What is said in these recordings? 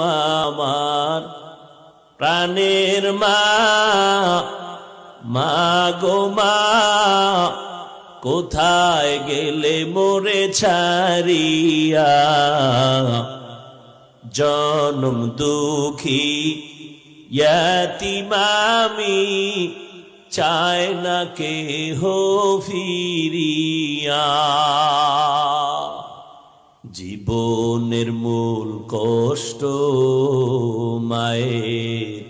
আমার প্রাণের মা মা গো মা, কোথায় গেলে মোরে ছাড়িয়া? জনম দুঃখী ইয়াতিমামি, চায় না কে হো ফিরিয়া। জীবনের মূল কষ্ট মায়ের।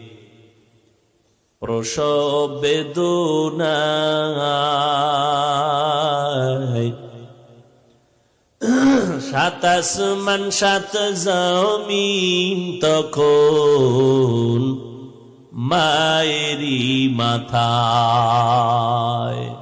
প্রসব বেদনায়। সাত আসমান সাত জমিন তখন মায়েরই মাথায়।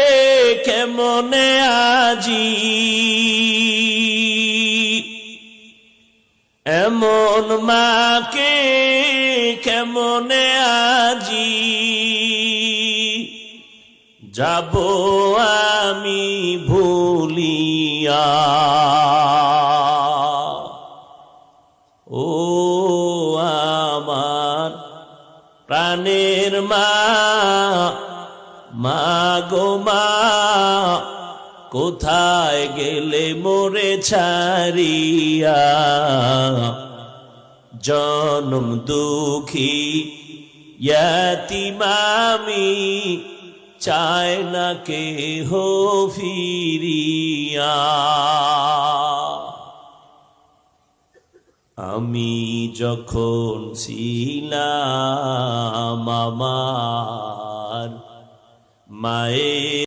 কেমনে আজি এমন মাকে কেমনে আজি? যাব আমি ভুলিয়া। ও আমার প্রাণের মা মা মা, কোথায় গেলে মোরে ছাড়িয়া? জনম দুঃখী ইয়াতিমামি, চায় না কে হো ফিরিয়া। আমি যখন ছিলাম, আমার মায়ের